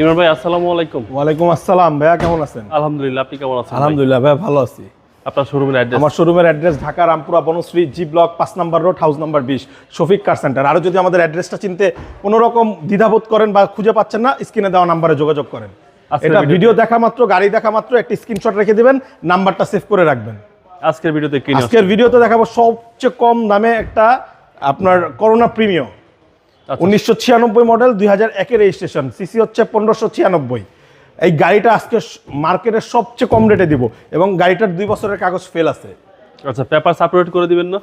ইমরান ভাই আসসালামু আলাইকুম। ওয়ালাইকুম আসসালাম। ভাইয়া কেমন আছেন? আলহামদুলিল্লাহ আপনি কেমন আছেন আলহামদুলিল্লাহ ভাইয়া ভালো আছি। আপনার শোরুমের অ্যাড্রেস আমার শোরুমের address Dhaka Rampura Banasree G block পাঁচ নাম্বার রোড হাউস নাম্বার বিশ শফিক কার সেন্টার আরও যদি আমাদের অ্যাড্রেসটা চিনতে কোনো রকম দ্বিধাবোধ করেন বা খুঁজে পাচ্ছেন না স্ক্রিনে দেওয়া নাম্বারে যোগাযোগ করেন। এটা ভিডিও দেখা মাত্র গাড়ি দেখা মাত্র একটা স্ক্রিনশট রেখে দিবেন নাম্বারটা সেভ করে রাখবেন। আজকের ভিডিওতে কি আজকের ভিডিওতে দেখাবো সবচেয়ে কম দামে একটা আপনার করোনা প্রিমিয়াম। উনিশশো ছিয়ানব্বই মডেল দুই হাজার একের রেজিস্ট্রেশন সিসি হচ্ছে পনেরোশো ছিয়ানব্বই। এই গাড়িটা আজকে মার্কেটের সবচেয়ে কম রেটে দিব এবং গাড়িটার দুই বছরের কাগজ ফেল আছে। আচ্ছা পেপার আপলোড করে দিবেন না?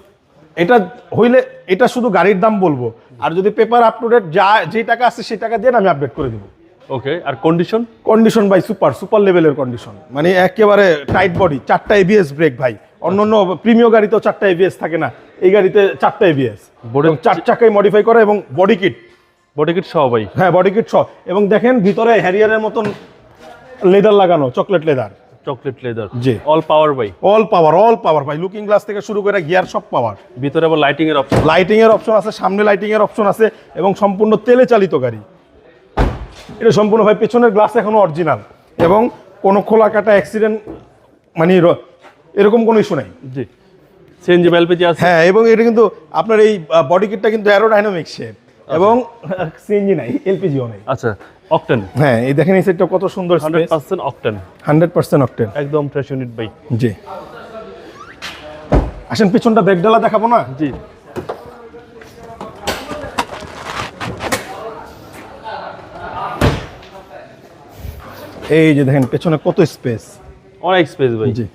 এটা হইলে এটা শুধু গাড়ির দাম বলব। আর যদি পেপার আপ টু ডেট যা যে টাকা আছে সেই টাকা দিয়ে আমি আপডেট করে দিব। ওকে আর কন্ডিশন কন্ডিশন ভাই সুপার সুপার লেভেলের কন্ডিশন মানে একেবারে টাইট বডি চারটা এবিএস ব্রেক ভাই। অন্যান্য প্রিমিয় গাড়িতেও চারটা এবিএস থাকে না। এই গাড়িতে চারটা এবিএস চার চাকায় মডিফাই করা এবং বডি কিট বডি কিট সহ ভাই। হ্যাঁ বডি কিট সহ। এবং দেখেন ভিতরে হ্যারিয়ারের মতন লেদার লাগানো চকলেট লেদার চকলেট লেদার জি। অল পাওয়ার ভাই। অল পাওয়ার অল পাওয়ার ভাই। লুকিং গ্লাস থেকে শুরু করে গিয়ার সব পাওয়ার ভিতরে আবার লাইটিং এর অপশন লাইটিং এর অপশন আছে সামনে লাইটিং এর অপশন আছে এবং সম্পূর্ণ তেলে চালিত গাড়ি। এটা সম্পূর্ণ ভাই পেছনের গ্লাস এখনও অরিজিনাল এবং কোনো খোলা কাটা অ্যাক্সিডেন্ট মানে এরকম কোনো ইস্যু নাই। জি। সিএনজি এলপিজি আছে। হ্যাঁ এবং এটা কিন্তু আপনার এই বডি কিটটা কিন্তু অ্যারোডাইনামিক শেপ এবং সিএনজি নাই এলপিজিও নাই। আচ্ছা অকটেন হ্যাঁ এই দেখেন এই সেটটা কত সুন্দর hundred percent octane hundred percent octane একদম ফ্রেশ ইউনিট ভাই। জি। আসেন পিছনটা ব্যাগডালা দেখাবো না? জি। এই যে দেখেন পেছনে কত স্পেস অনেক স্পেস ভাই। জি।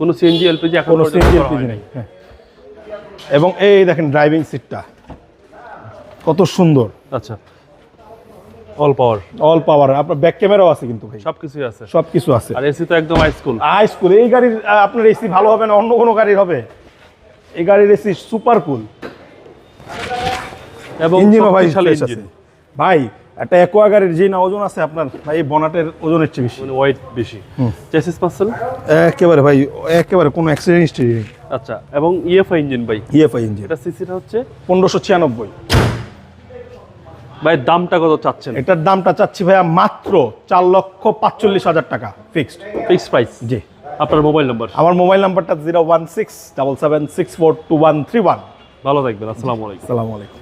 কোনো সিএনজি এলপিজি এখন কোনো সিএনজি এলপিজি। নেই হ্যাঁ। এবং এই দেখেন ড্রাইভিং সিটটা কত সুন্দর। আচ্ছা। অল পাওয়ার অল পাওয়ার আপনার ব্যাক ক্যামেরাও আছে কিন্তু ভাই। সবকিছুই আছে। সব কিছু আছে। আর এসি তো একদম হাই স্কুল এই গাড়ির আপনার এসি ভালো হবে না অন্য কোনো গাড়ির হবে? এই গাড়ির এসি সুপার কুল এবং ইঞ্জিনও ভাই ভাই একটা একোয়া গাড়ির যে না ওজন আছে আপনার ভাই এই বনাটের ওজনের চেয়ে বেশি। মানে ওয়েট বেশি। চেসিস পাচ্ছেন একেবারে ভাই একেবারে কোনো অ্যাক্সিডেন্ট হিস্ট্রি নেই। আচ্ছা এবং ইএফআই ইঞ্জিন ভাই? ইএফআই ইঞ্জিন এটা সিসিটা হচ্ছে? পনেরোশো ছিয়ানব্বই। ভাই দামটা কত চাচ্ছেন? এটার দামটা চাচ্ছি ভাইয়া মাত্র চার লক্ষ পাঁচচল্লিশ হাজার টাকা ফিক্সড ফিক্স প্রাইস জি। আপনার মোবাইল নাম্বার আমার মোবাইল নাম্বারটা zero one six double seven six four two one three one ভালো থাকবেন আসসালামু আলাইকুম। সালামু আলাইকুম।